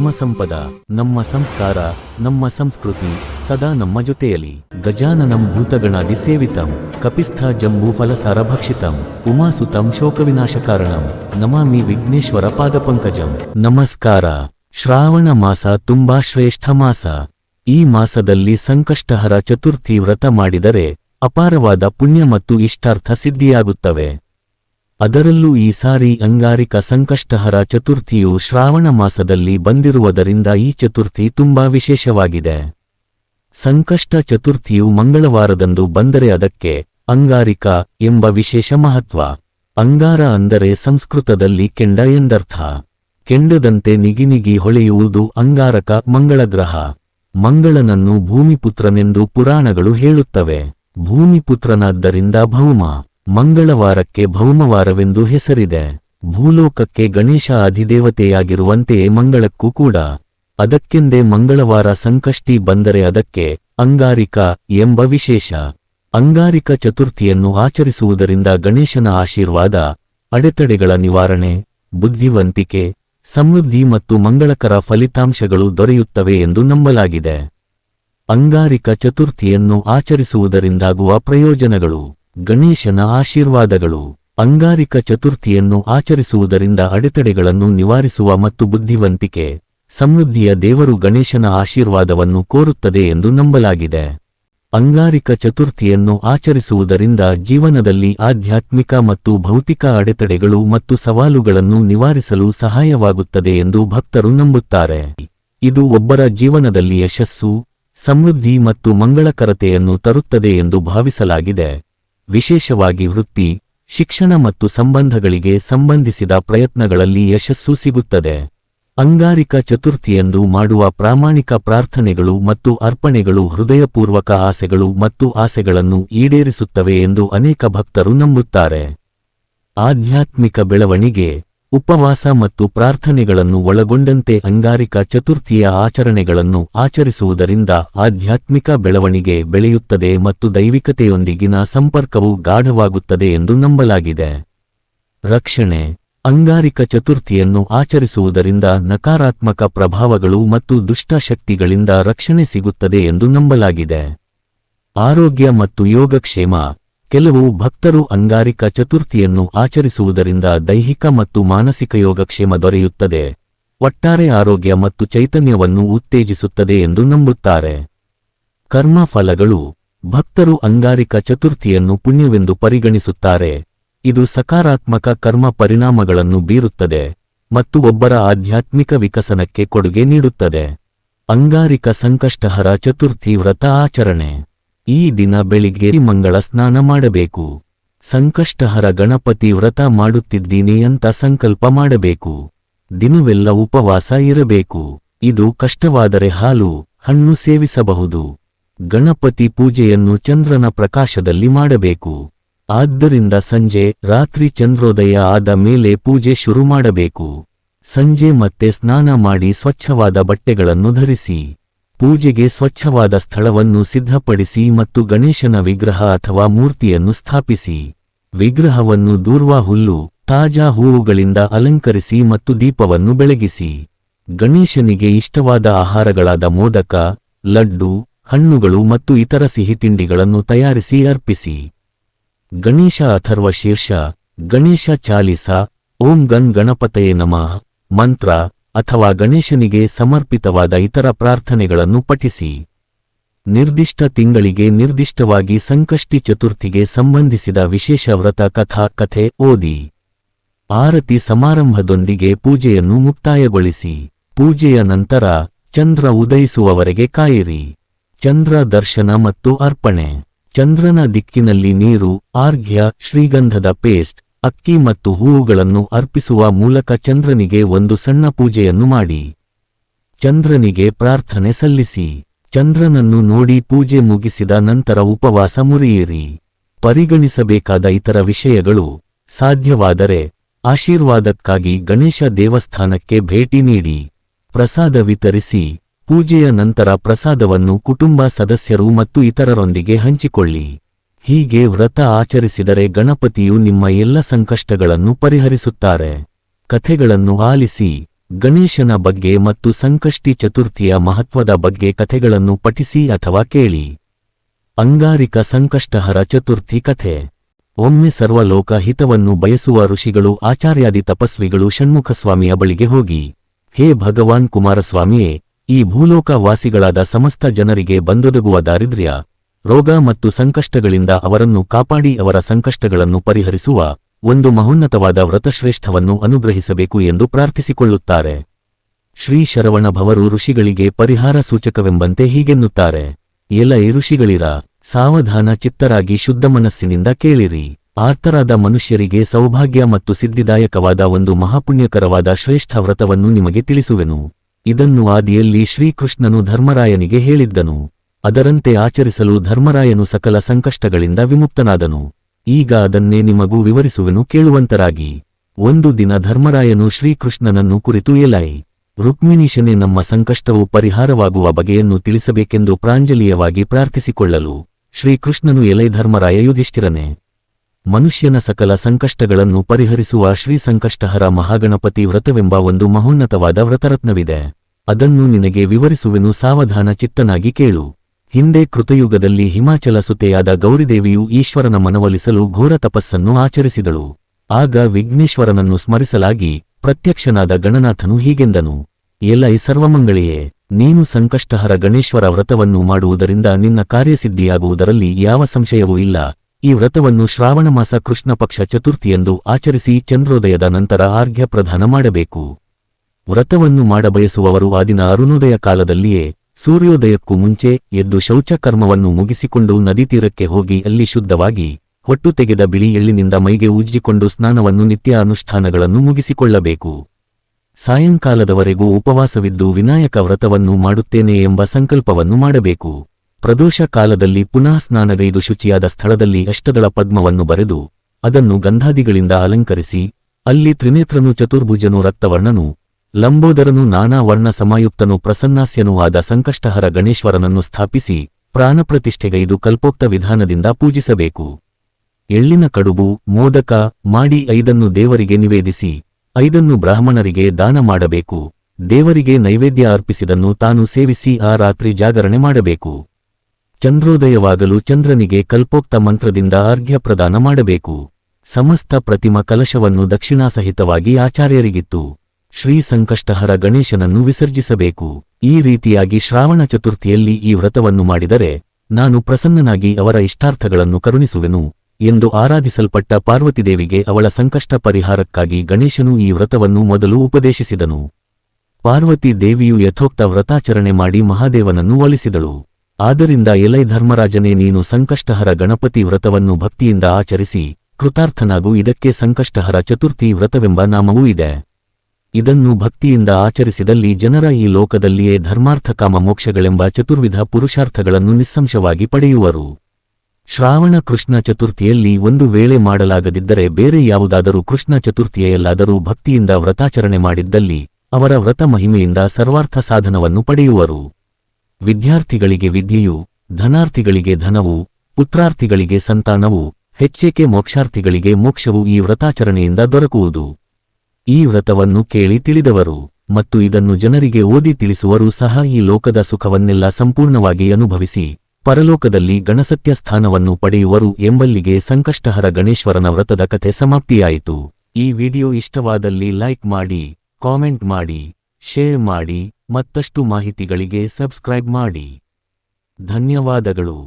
ಧರ್ಮ ಸಂಪದ, ನಮ್ಮ ಸಂಸ್ಕಾರ, ನಮ್ಮ ಸಂಸ್ಕೃತಿ ಸದಾ ನಮ್ಮ ಜೊತೆಯಲ್ಲಿ ಗಜಾನನಂ ಭೂತಗಣಾದಿ ಸೇವಿತಂ ಕಪಿಸ್ಥ ಜಂಬೂ ಫಲಸಾರ ಭಕ್ಷಿತಂ ಉಮಾಸುತಂ ಶೋಕವಿನಾಶಕಾರಣಂ ನಮಾಮಿ ವಿಘ್ನೇಶ್ವರ ಪಾದಪಂಕಜಂ ನಮಸ್ಕಾರ. ಶ್ರಾವಣ ಮಾಸ ತುಂಬಾ ಶ್ರೇಷ್ಠ ಮಾಸ. ಈ ಮಾಸದಲ್ಲಿ ಸಂಕಷ್ಟಹರ ಚತುರ್ಥಿ ವ್ರತ ಮಾಡಿದರೆ ಅಪಾರವಾದ ಪುಣ್ಯ ಮತ್ತು ಇಷ್ಟಾರ್ಥ ಸಿದ್ಧಿಯಾಗುತ್ತವೆ. ಅದರಲ್ಲೂ ಈ ಸಾರಿ ಅಂಗಾರಿಕ ಸಂಕಷ್ಟಹರ ಚತುರ್ಥಿಯು ಶ್ರಾವಣ ಮಾಸದಲ್ಲಿ ಬಂದಿರುವುದರಿಂದ ಈ ಚತುರ್ಥಿ ತುಂಬಾ ವಿಶೇಷವಾಗಿದೆ. ಸಂಕಷ್ಟ ಚತುರ್ಥಿಯು ಮಂಗಳವಾರದಂದು ಬಂದರೆ ಅದಕ್ಕೆ ಅಂಗಾರಿಕ ಎಂಬ ವಿಶೇಷ ಮಹತ್ವ. ಅಂಗಾರ ಅಂದರೆ ಸಂಸ್ಕೃತದಲ್ಲಿ ಕೆಂಡ ಎಂದರ್ಥ. ಕೆಂಡದಂತೆ ನಿಗಿನಿಗಿ ಹೊಳೆಯುವುದು ಅಂಗಾರಕ ಮಂಗಳಗ್ರಹ. ಮಂಗಳನನ್ನು ಭೂಮಿಪುತ್ರನೆಂದು ಪುರಾಣಗಳು ಹೇಳುತ್ತವೆ. ಭೂಮಿಪುತ್ರನಾದ್ದರಿಂದ ಭೌಮ. ಮಂಗಳವಾರಕ್ಕೆ ಭೌಮವಾರವೆಂದು ಹೆಸರಿದೆ. ಭೂಲೋಕಕ್ಕೆ ಗಣೇಶ ಅಧಿದೇವತೆಯಾಗಿರುವಂತೆಯೇ ಮಂಗಳಕ್ಕೂ ಕೂಡ. ಅದಕ್ಕೆಂದೇ ಮಂಗಳವಾರ ಸಂಕಷ್ಟಿ ಬಂದರೆ ಅದಕ್ಕೆ ಅಂಗಾರಿಕ ಎಂಬ ವಿಶೇಷ. ಅಂಗಾರಿಕ ಚತುರ್ಥಿಯನ್ನು ಆಚರಿಸುವುದರಿಂದ ಗಣೇಶನ ಆಶೀರ್ವಾದ, ಅಡೆತಡೆಗಳ ನಿವಾರಣೆ, ಬುದ್ಧಿವಂತಿಕೆ, ಸಮೃದ್ಧಿ ಮತ್ತು ಮಂಗಳಕರ ಫಲಿತಾಂಶಗಳು ದೊರೆಯುತ್ತವೆ ಎಂದು ನಂಬಲಾಗಿದೆ. ಅಂಗಾರಿಕ ಚತುರ್ಥಿಯನ್ನು ಆಚರಿಸುವುದರಿಂದಾಗುವ ಪ್ರಯೋಜನಗಳು. ಗಣೇಶನ ಆಶೀರ್ವಾದಗಳು. ಅಂಗಾರಿಕ ಚತುರ್ಥಿಯನ್ನು ಆಚರಿಸುವುದರಿಂದ ಅಡೆತಡೆಗಳನ್ನು ನಿವಾರಿಸುವ ಮತ್ತು ಬುದ್ಧಿವಂತಿಕೆ, ಸಮೃದ್ಧಿಯ ದೇವರು ಗಣೇಶನ ಆಶೀರ್ವಾದವನ್ನು ಕೋರುತ್ತದೆ ಎಂದು ನಂಬಲಾಗಿದೆ. ಅಂಗಾರಿಕ ಚತುರ್ಥಿಯನ್ನು ಆಚರಿಸುವುದರಿಂದ ಜೀವನದಲ್ಲಿ ಆಧ್ಯಾತ್ಮಿಕ ಮತ್ತು ಭೌತಿಕ ಅಡೆತಡೆಗಳು ಮತ್ತು ಸವಾಲುಗಳನ್ನು ನಿವಾರಿಸಲು ಸಹಾಯವಾಗುತ್ತದೆ ಎಂದು ಭಕ್ತರು ನಂಬುತ್ತಾರೆ. ಇದು ಒಬ್ಬರ ಜೀವನದಲ್ಲಿ ಯಶಸ್ಸು, ಸಮೃದ್ಧಿ ಮತ್ತು ಮಂಗಳಕರತೆಯನ್ನು ತರುತ್ತದೆ ಎಂದು ಭಾವಿಸಲಾಗಿದೆ. ವಿಶೇಷವಾಗಿ ವೃತ್ತಿ, ಶಿಕ್ಷಣ ಮತ್ತು ಸಂಬಂಧಗಳಿಗೆ ಸಂಬಂಧಿಸಿದ ಪ್ರಯತ್ನಗಳಲ್ಲಿ ಯಶಸ್ಸು ಸಿಗುತ್ತದೆ. ಅಂಗಾರಿಕ ಚತುರ್ಥಿಯಂದು ಮಾಡುವ ಪ್ರಾಮಾಣಿಕ ಪ್ರಾರ್ಥನೆಗಳು ಮತ್ತು ಅರ್ಪಣೆಗಳು ಹೃದಯಪೂರ್ವಕ ಆಸೆಗಳು ಮತ್ತು ಆಸೆಗಳನ್ನು ಈಡೇರಿಸುತ್ತವೆ ಎಂದು ಅನೇಕ ಭಕ್ತರು ನಂಬುತ್ತಾರೆ. ಆಧ್ಯಾತ್ಮಿಕ ಬೆಳವಣಿಗೆ ಉಪವಾಸ ಮತ್ತು ಪ್ರಾರ್ಥನೆಗಳನ್ನು ಒಳಗೊಂಡಂತೆ ಅಂಗಾರಿಕ ಚತುರ್ಥಿಯ ಆಚರಣೆಗಳನ್ನು ಆಚರಿಸುವುದರಿಂದ ಆಧ್ಯಾತ್ಮಿಕ ಬೆಳವಣಿಗೆ ಬೆಳೆಯುತ್ತದೆ ಮತ್ತು ದೈವಿಕತೆಯೊಂದಿಗಿನ ಸಂಪರ್ಕವು ಗಾಢವಾಗುತ್ತದೆ ಎಂದು ನಂಬಲಾಗಿದೆ. ರಕ್ಷಣೆ. ಅಂಗಾರಿಕ ಚತುರ್ಥಿಯನ್ನು ಆಚರಿಸುವುದರಿಂದ ನಕಾರಾತ್ಮಕ ಪ್ರಭಾವಗಳು ಮತ್ತು ದುಷ್ಟಶಕ್ತಿಗಳಿಂದ ರಕ್ಷಣೆ ಸಿಗುತ್ತದೆ ಎಂದು ನಂಬಲಾಗಿದೆ. ಆರೋಗ್ಯ ಮತ್ತು ಯೋಗಕ್ಷೇಮ. ಕೆಲವು ಭಕ್ತರು ಅಂಗಾರಿಕ ಚತುರ್ಥಿಯನ್ನು ಆಚರಿಸುವುದರಿಂದ ದೈಹಿಕ ಮತ್ತು ಮಾನಸಿಕ ಯೋಗಕ್ಷೇಮ ದೊರೆಯುತ್ತದೆ. ಒಟ್ಟಾರೆ ಆರೋಗ್ಯ ಮತ್ತು ಚೈತನ್ಯವನ್ನು ಉತ್ತೇಜಿಸುತ್ತದೆ ಎಂದು ನಂಬುತ್ತಾರೆ. ಕರ್ಮಫಲಗಳು ಭಕ್ತರು ಅಂಗಾರಿಕ ಚತುರ್ಥಿಯನ್ನು ಪುಣ್ಯವೆಂದು ಪರಿಗಣಿಸುತ್ತಾರೆ. ಇದು ಸಕಾರಾತ್ಮಕ ಕರ್ಮ ಪರಿಣಾಮಗಳನ್ನು ಬೀರುತ್ತದೆ ಮತ್ತು ಒಬ್ಬರ ಆಧ್ಯಾತ್ಮಿಕ ವಿಕಸನಕ್ಕೆ ಕೊಡುಗೆ ನೀಡುತ್ತದೆ. ಅಂಗಾರಿಕ ಸಂಕಷ್ಟಹರ ಚತುರ್ಥಿ ವ್ರತ ಆಚರಣೆ. ಈ ದಿನ ಬೆಳಿಗ್ಗೆ ಮಂಗಳ ಸ್ನಾನ ಮಾಡಬೇಕು. ಸಂಕಷ್ಟಹರ ಗಣಪತಿ ವ್ರತ ಮಾಡುತ್ತಿದ್ದೀನಿ ಅಂತ ಸಂಕಲ್ಪ ಮಾಡಬೇಕು. ದಿನವೆಲ್ಲ ಉಪವಾಸ ಇರಬೇಕು. ಇದು ಕಷ್ಟವಾದರೆ ಹಾಲು, ಹಣ್ಣು ಸೇವಿಸಬಹುದು. ಗಣಪತಿ ಪೂಜೆಯನ್ನು ಚಂದ್ರನ ಪ್ರಕಾಶದಲ್ಲಿ ಮಾಡಬೇಕು. ಆದ್ದರಿಂದ ಸಂಜೆ, ರಾತ್ರಿ ಚಂದ್ರೋದಯ ಆದ ಮೇಲೆ ಪೂಜೆ ಶುರು ಮಾಡಬೇಕು. ಸಂಜೆ ಮತ್ತೆ ಸ್ನಾನ ಮಾಡಿ ಸ್ವಚ್ಛವಾದ ಬಟ್ಟೆಗಳನ್ನು ಧರಿಸಿ. ಪೂಜೆಗೆ ಸ್ವಚ್ಛವಾದ ಸ್ಥಳವನ್ನು ಸಿದ್ಧಪಡಿಸಿ ಮತ್ತು ಗಣೇಶನ ವಿಗ್ರಹ ಅಥವಾ ಮೂರ್ತಿಯನ್ನು ಸ್ಥಾಪಿಸಿ. ವಿಗ್ರಹವನ್ನು ದೂರ್ವಾ ಹುಲ್ಲು, ತಾಜಾ ಹೂವುಗಳಿಂದ ಅಲಂಕರಿಸಿ ಮತ್ತು ದೀಪವನ್ನು ಬೆಳಗಿಸಿ. ಗಣೇಶನಿಗೆ ಇಷ್ಟವಾದ ಆಹಾರಗಳಾದ ಮೋದಕ, ಲಡ್ಡು, ಹಣ್ಣುಗಳು ಮತ್ತು ಇತರ ಸಿಹಿತಿಂಡಿಗಳನ್ನು ತಯಾರಿಸಿ ಅರ್ಪಿಸಿ. ಗಣೇಶ ಅಥರ್ವ ಶೀರ್ಷ, ಗಣೇಶ ಚಾಲಿಸ, ಓಂ ಗನ್ ಗಣಪತಯೇ ನಮಃ, ಮಂತ್ರ ಅಥವಾ ಗಣೇಶನಿಗೆ ಸಮರ್ಪಿತವಾದ ಇತರ ಪ್ರಾರ್ಥನೆಗಳನ್ನು ಪಠಿಸಿ. ನಿರ್ದಿಷ್ಟ ತಿಂಗಳಿಗೆ ನಿರ್ದಿಷ್ಟವಾಗಿ ಸಂಕಷ್ಟಿ ಚತುರ್ಥಿಗೆ ಸಂಬಂಧಿಸಿದ ವಿಶೇಷ ವ್ರತ ಕಥಾ ಕಥೆ ಓದಿ. ಆರತಿ ಸಮಾರಂಭದೊಂದಿಗೆ ಪೂಜೆಯನ್ನು ಮುಕ್ತಾಯಗೊಳಿಸಿ. ಪೂಜೆಯ ನಂತರ ಚಂದ್ರ ಉದಯಿಸುವವರೆಗೆ ಕಾಯಿರಿ. ಚಂದ್ರ ದರ್ಶನ ಮತ್ತು ಅರ್ಪಣೆ. ಚಂದ್ರನ ದಿಕ್ಕಿನಲ್ಲಿ ನೀರು, ಆರ್ಘ್ಯ, ಶ್ರೀಗಂಧದ ಪೇಸ್ಟ್. ಅಕ್ಕಿ ಮತ್ತು ಹೂವುಗಳನ್ನು ಅರ್ಪಿಸುವ ಮೂಲಕ ಚಂದ್ರನಿಗೆ ಒಂದು ಸಣ್ಣ ಪೂಜೆಯನ್ನು ಮಾಡಿ. ಚಂದ್ರನಿಗೆ ಪ್ರಾರ್ಥನೆ ಸಲ್ಲಿಸಿ. ಚಂದ್ರನನ್ನು ನೋಡಿ ಪೂಜೆ ಮುಗಿಸಿದ ನಂತರ ಉಪವಾಸ ಮುರಿಯಿರಿ. ಪರಿಗಣಿಸಬೇಕಾದ ಇತರ ವಿಷಯಗಳು ಸಾಧ್ಯವಾದರೆ ಆಶೀರ್ವಾದಕ್ಕಾಗಿ ಗಣೇಶ ದೇವಸ್ಥಾನಕ್ಕೆ ಭೇಟಿ ನೀಡಿ. ಪ್ರಸಾದ ವಿತರಿಸಿ. ಪೂಜೆಯ ನಂತರ ಪ್ರಸಾದವನ್ನು ಕುಟುಂಬ ಸದಸ್ಯರು ಮತ್ತು ಇತರರೊಂದಿಗೆ ಹಂಚಿಕೊಳ್ಳಿ. ಹೀಗೆ ವ್ರತ ಆಚರಿಸಿದರೆ ಗಣಪತಿಯು ನಿಮ್ಮ ಎಲ್ಲ ಸಂಕಷ್ಟಗಳನ್ನು ಪರಿಹರಿಸುತ್ತಾರೆ. ಕಥೆಗಳನ್ನು ಆಲಿಸಿ, ಗಣೇಶನ ಬಗ್ಗೆ ಮತ್ತು ಸಂಕಷ್ಟಿ ಚತುರ್ಥಿಯ ಮಹತ್ವದ ಬಗ್ಗೆ ಕಥೆಗಳನ್ನು ಪಠಿಸಿ ಅಥವಾ ಕೇಳಿ. ಅಂಗಾರಿಕ ಸಂಕಷ್ಟಹರ ಚತುರ್ಥಿ ಕಥೆ. ಒಮ್ಮೆ ಸರ್ವಲೋಕ ಹಿತವನ್ನು ಬಯಸುವ ಋಷಿಗಳು, ಆಚಾರ್ಯಾದಿ ತಪಸ್ವಿಗಳು ಷಣ್ಮುಖಸ್ವಾಮಿಯ ಬಳಿಗೆ ಹೋಗಿ, ಹೇ ಭಗವಾನ್ ಕುಮಾರಸ್ವಾಮಿಯೇ, ಈ ಭೂಲೋಕ ವಾಸಿಗಳಾದ ಸಮಸ್ತ ಜನರಿಗೆ ಬಂದೊದಗುವ ದಾರಿದ್ರ್ಯ ರೋಗ ಮತ್ತು ಸಂಕಷ್ಟಗಳಿಂದ ಅವರನ್ನು ಕಾಪಾಡಿ ಅವರ ಸಂಕಷ್ಟಗಳನ್ನು ಪರಿಹರಿಸುವ ಒಂದು ಮಹೋನ್ನತವಾದ ವ್ರತಶ್ರೇಷ್ಠವನ್ನು ಅನುಗ್ರಹಿಸಬೇಕು ಎಂದು ಪ್ರಾರ್ಥಿಸಿಕೊಳ್ಳುತ್ತಾರೆ. ಶ್ರೀ ಶರವಣ ಭವರು ಋಷಿಗಳಿಗೆ ಪರಿಹಾರ ಸೂಚಕವೆಂಬಂತೆ ಹೀಗೆನ್ನುತ್ತಾರೆ. ಎಲ ಋಷಿಗಳಿರ, ಸಾವಧಾನ ಚಿತ್ತರಾಗಿ ಶುದ್ಧ ಮನಸ್ಸಿನಿಂದ ಕೇಳಿರಿ. ಆರ್ತರಾದ ಮನುಷ್ಯರಿಗೆ ಸೌಭಾಗ್ಯ ಮತ್ತು ಸಿದ್ಧಿದಾಯಕವಾದ ಒಂದು ಮಹಾಪುಣ್ಯಕರವಾದ ಶ್ರೇಷ್ಠ ವ್ರತವನ್ನು ನಿಮಗೆ ತಿಳಿಸುವೆನು. ಇದನ್ನು ಆದಿಯಲ್ಲಿ ಶ್ರೀಕೃಷ್ಣನು ಧರ್ಮರಾಯನಿಗೆ ಹೇಳಿದ್ದನು. ಅದರಂತೆ ಆಚರಿಸಲು ಧರ್ಮರಾಯನು ಸಕಲ ಸಂಕಷ್ಟಗಳಿಂದ ವಿಮುಕ್ತನಾದನು. ಈಗ ಅದನ್ನೇ ನಿಮಗೂ ವಿವರಿಸುವೆನು ಕೇಳುವಂತರಾಗಿ. ಒಂದು ದಿನ ಧರ್ಮರಾಯನು ಶ್ರೀಕೃಷ್ಣನನ್ನು ಕುರಿತು ಎಲೈ ರುಕ್ಮಿಣೀಶನೇ ನಮ್ಮ ಸಂಕಷ್ಟವು ಪರಿಹಾರವಾಗುವ ಬಗೆಯನ್ನು ತಿಳಿಸಬೇಕೆಂದು ಪ್ರಾಂಜಲೀಯವಾಗಿ ಪ್ರಾರ್ಥಿಸಿಕೊಳ್ಳಲು ಶ್ರೀಕೃಷ್ಣನು ಎಲೈ ಧರ್ಮರಾಯ ಯುಧಿಷ್ಠಿರನೆ. ಮನುಷ್ಯನ ಸಕಲ ಸಂಕಷ್ಟಗಳನ್ನು ಪರಿಹರಿಸುವ ಶ್ರೀ ಸಂಕಷ್ಟಹರ ಮಹಾಗಣಪತಿ ವ್ರತವೆಂಬ ಒಂದು ಮಹೋನ್ನತವಾದ ವ್ರತರತ್ನವಿದೆ. ಅದನ್ನು ನಿನಗೆ ವಿವರಿಸುವೆನು ಸಾವಧಾನ ಚಿತ್ತನಾಗಿ ಕೇಳು. ಹಿಂದೆ ಕೃತಯುಗದಲ್ಲಿ ಹಿಮಾಚಲ ಸುತೆಯಾದ ಗೌರಿದೇವಿಯು ಈಶ್ವರನ ಮನವೊಲಿಸಲು ಘೋರ ತಪಸ್ಸನ್ನು ಆಚರಿಸಿದಳು. ಆಗ ವಿಘ್ನೇಶ್ವರನನ್ನು ಸ್ಮರಿಸಲಾಗಿ ಪ್ರತ್ಯಕ್ಷನಾದ ಗಣನಾಥನು ಹೀಗೆಂದನು ಎಲೈ ಸರ್ವಮಂಗಳಿಯೇ, ನೀನು ಸಂಕಷ್ಟಹರ ಗಣೇಶ್ವರ ವ್ರತವನ್ನು ಮಾಡುವುದರಿಂದ ನಿನ್ನ ಕಾರ್ಯಸಿದ್ಧಿಯಾಗುವುದರಲ್ಲಿ ಯಾವ ಸಂಶಯವೂ ಇಲ್ಲ. ಈ ವ್ರತವನ್ನು ಶ್ರಾವಣಮಾಸ ಕೃಷ್ಣಪಕ್ಷ ಚತುರ್ಥಿಯೆಂದು ಆಚರಿಸಿ ಚಂದ್ರೋದಯದ ನಂತರ ಆರ್ಘ್ಯ ಪ್ರದಾನ ಮಾಡಬೇಕು. ವ್ರತವನ್ನು ಮಾಡಬಯಸುವವರು ಆ ದಿನ ಅರುಣೋದಯ ಕಾಲದಲ್ಲಿಯೇ ಸೂರ್ಯೋದಯಕ್ಕೂ ಮುಂಚೆ ಎದ್ದು ಶೌಚಕರ್ಮವನ್ನು ಮುಗಿಸಿಕೊಂಡು ನದಿ ತೀರಕ್ಕೆ ಹೋಗಿ ಅಲ್ಲಿ ಶುದ್ಧವಾಗಿ ಹೊಟ್ಟು ತೆಗೆದ ಬಿಳಿ ಎಳ್ಳಿನಿಂದ ಮೈಗೆ ಉಜ್ಜಿಕೊಂಡು ಸ್ನಾನವನ್ನು ನಿತ್ಯ ಅನುಷ್ಠಾನಗಳನ್ನು ಮುಗಿಸಿಕೊಳ್ಳಬೇಕು. ಸಾಯಂಕಾಲದವರೆಗೂ ಉಪವಾಸವಿದ್ದು ವಿನಾಯಕ ವ್ರತವನ್ನು ಮಾಡುತ್ತೇನೆ ಎಂಬ ಸಂಕಲ್ಪವನ್ನು ಮಾಡಬೇಕು. ಪ್ರದೋಷ ಕಾಲದಲ್ಲಿ ಪುನಃ ಸ್ನಾನಗೈದು ಶುಚಿಯಾದ ಸ್ಥಳದಲ್ಲಿ ಅಷ್ಟದಳ ಪದ್ಮವನ್ನು ಬರೆದು ಅದನ್ನು ಗಂಧಾದಿಗಳಿಂದ ಅಲಂಕರಿಸಿ, ಅಲ್ಲಿ ತ್ರಿನೇತ್ರನು ಚತುರ್ಭುಜನು ರಕ್ತವರ್ಣನು ಲಂಬೋದರನು ನಾನಾ ವರ್ಣ ಸಮಾಯುಕ್ತನು ಪ್ರಸನ್ನಾಸ್ಯನೂ ಆದ ಸಂಕಷ್ಟಹರ ಗಣೇಶ್ವರನನ್ನು ಸ್ಥಾಪಿಸಿ ಪ್ರಾಣಪ್ರತಿಷ್ಠೆಗೈದು ಕಲ್ಪೋಕ್ತ ವಿಧಾನದಿಂದ ಪೂಜಿಸಬೇಕು. ಎಳ್ಳಿನ ಕಡುಬು, ಮೋದಕ, ಮಾಡಿ ಐದನ್ನು ದೇವರಿಗೆ ನಿವೇದಿಸಿ, ಐದನ್ನು ಬ್ರಾಹ್ಮಣರಿಗೆ ದಾನ ಮಾಡಬೇಕು. ದೇವರಿಗೆ ನೈವೇದ್ಯ ಅರ್ಪಿಸಿದನ್ನು ತಾನು ಸೇವಿಸಿ ಆ ರಾತ್ರಿ ಜಾಗರಣೆ ಮಾಡಬೇಕು. ಚಂದ್ರೋದಯವಾಗಲು ಚಂದ್ರನಿಗೆ ಕಲ್ಪೋಕ್ತ ಮಂತ್ರದಿಂದ ಅರ್ಘ್ಯ ಪ್ರದಾನ ಮಾಡಬೇಕು. ಸಮಸ್ತ ಪ್ರತಿಮ ಕಲಶವನ್ನು ದಕ್ಷಿಣಾಸಹಿತವಾಗಿ ಆಚಾರ್ಯರಿಗಿತ್ತು. ಶ್ರೀ ಸಂಕಷ್ಟಹರ ಗಣೇಶನನ್ನು ವಿಸರ್ಜಿಸಬೇಕು. ಈ ರೀತಿಯಾಗಿ ಶ್ರಾವಣ ಚತುರ್ಥಿಯಲ್ಲಿ ಈ ವ್ರತವನ್ನು ಮಾಡಿದರೆ ನಾನು ಪ್ರಸನ್ನನಾಗಿ ಅವರ ಇಷ್ಟಾರ್ಥಗಳನ್ನು ಕರುಣಿಸುವೆನು ಎಂದು ಆರಾಧಿಸಲ್ಪಟ್ಟ ಪಾರ್ವತಿದೇವಿಗೆ ಅವಳ ಸಂಕಷ್ಟ ಪರಿಹಾರಕ್ಕಾಗಿ ಗಣೇಶನು ಈ ವ್ರತವನ್ನು ಮೊದಲು ಉಪದೇಶಿಸಿದನು. ಪಾರ್ವತಿ ದೇವಿಯು ಯಥೋಕ್ತ ವ್ರತಾಚರಣೆ ಮಾಡಿ ಮಹಾದೇವನನ್ನು ಒಲಿಸಿದಳು ಆದ್ದರಿಂದ ಎಲೈ ಧರ್ಮರಾಜನೇ ನೀನು ಸಂಕಷ್ಟಹರ ಗಣಪತಿ ವ್ರತವನ್ನು ಭಕ್ತಿಯಿಂದ ಆಚರಿಸಿ ಕೃತಾರ್ಥನಾಗೂ, ಇದಕ್ಕೆ ಸಂಕಷ್ಟಹರ ಚತುರ್ಥಿ ವ್ರತವೆಂಬ ನಾಮವೂ ಇದೆ. ಇದನ್ನು ಭಕ್ತಿಯಿಂದ ಆಚರಿಸಿದಲ್ಲಿ ಜನರ ಈ ಲೋಕದಲ್ಲಿಯೇ ಧರ್ಮಾರ್ಥಕಾಮ ಮೋಕ್ಷಗಳೆಂಬ ಚತುರ್ವಿಧ ಪುರುಷಾರ್ಥಗಳನ್ನು ನಿಸ್ಸಂಶವಾಗಿ ಪಡೆಯುವರು. ಶ್ರಾವಣ ಕೃಷ್ಣ ಚತುರ್ಥಿಯಲ್ಲಿ ಒಂದು ವೇಳೆ ಮಾಡಲಾಗದಿದ್ದರೆ ಬೇರೆ ಯಾವುದಾದರೂ ಕೃಷ್ಣ ಚತುರ್ಥಿಯಲ್ಲಾದರೂ ಭಕ್ತಿಯಿಂದ ವ್ರತಾಚರಣೆ ಮಾಡಿದ್ದಲ್ಲಿ ಅವರ ವ್ರತ ಮಹಿಮೆಯಿಂದ ಸರ್ವಾರ್ಥ ಸಾಧನವನ್ನು ಪಡೆಯುವರು. ವಿದ್ಯಾರ್ಥಿಗಳಿಗೆ ವಿದ್ಯೆಯು, ಧನಾರ್ಥಿಗಳಿಗೆ ಧನವು, ಪುತ್ರಾರ್ಥಿಗಳಿಗೆ ಸಂತಾನವು, ಹೆಚ್ಚೇಕೆ ಮೋಕ್ಷಾರ್ಥಿಗಳಿಗೆ ಮೋಕ್ಷವು ಈ ವ್ರತಾಚರಣೆಯಿಂದ ದೊರಕುವುದು. ಈ ವ್ರತವನ್ನು ಕೇಳಿ ತಿಳಿದವರು ಮತ್ತು ಇದನ್ನು ಜನರಿಗೆ ಓದಿ ತಿಳಿಸುವರು ಸಹ ಈ ಲೋಕದ ಸುಖವನ್ನೆಲ್ಲ ಸಂಪೂರ್ಣವಾಗಿ ಅನುಭವಿಸಿ, ಪರಲೋಕದಲ್ಲಿ ಗಣಸತ್ಯ ಸ್ಥಾನವನ್ನು ಪಡೆಯುವರು ಎಂಬಲ್ಲಿಗೆ ಸಂಕಷ್ಟಹರ ಗಣೇಶ್ವರನ ವ್ರತದ ಕಥೆ ಸಮಾಪ್ತಿಯಾಯಿತು. ಈ ವಿಡಿಯೋ ಇಷ್ಟವಾದಲ್ಲಿ ಲೈಕ್ ಮಾಡಿ, ಕಾಮೆಂಟ್ ಮಾಡಿ, ಶೇರ್ ಮಾಡಿ, ಮತ್ತಷ್ಟು ಮಾಹಿತಿಗಳಿಗೆ ಸಬ್ಸ್ಕ್ರೈಬ್ ಮಾಡಿ. ಧನ್ಯವಾದಗಳು.